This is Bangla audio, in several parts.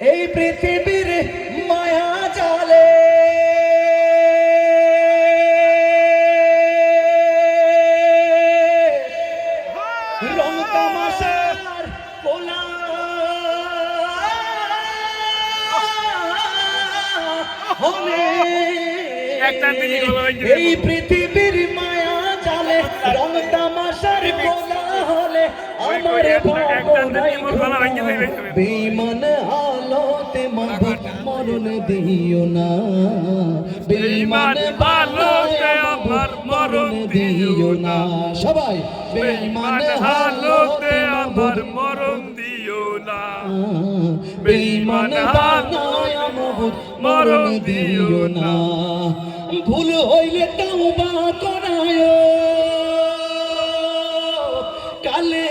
এই পৃথিবীর মায়া জালে। রং তামাশার কোলা। এই পৃথিবীর মায়া জালে রং তামাশার কোলা হলে আমার একটা দিকে আলোতে মাবুদ মরণ দিও না। বেঈমান আলোতে আমার মরণ দিও না। সবাই বেঈমান হালতে আমার মরণ দিও না। বেঈমান বানায় মাবুদ মরণ দিও না। ভুল হইলে তওবা করায়। কালে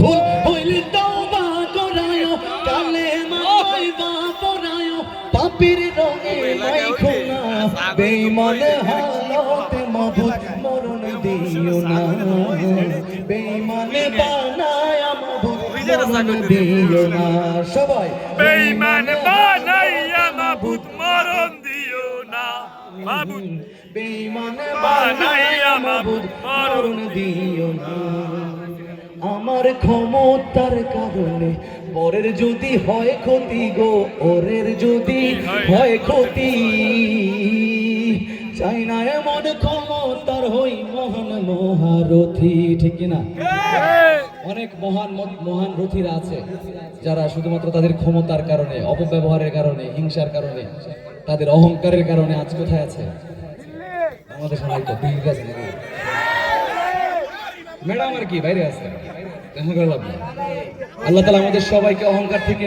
ভুল হইলে তওবা করায় কালে মাতয় বা করায় পাপির রঙে মাইখো না বেঈমান হালতে মাবুদ মরণ দিও না। বেঈমান বানায় মাবুদ মরণ দিও না। সবাই বেঈমান বানাইয়া মাবুদ মরণ দিও না। মাবুদ। বেঈমান বানাইয়া মাবুদ মরণ দিও না। আমার ক্ষমতার কারণে পরের যদি হয় ক্ষতি গো ওরের যদি হয়? ক্ষতি। চাই না এমন ক্ষমতার হই মহান মহারথী ঠিক না? অনেক মহান মহান রথীরা আছে যারা শুধুমাত্র তাদের ক্ষমতার কারণে অপব্যবহারের কারণে হিংসার কারণে তাদের অহংকারের কারণে আজ কোথায় আছে? আমাদের সবাই তো দিল্লিতে আছে ম্যাডাম আর কি বাইরে আছে? গেল আল্লাহ তালা আমাদের সবাইকে অহংকার থেকে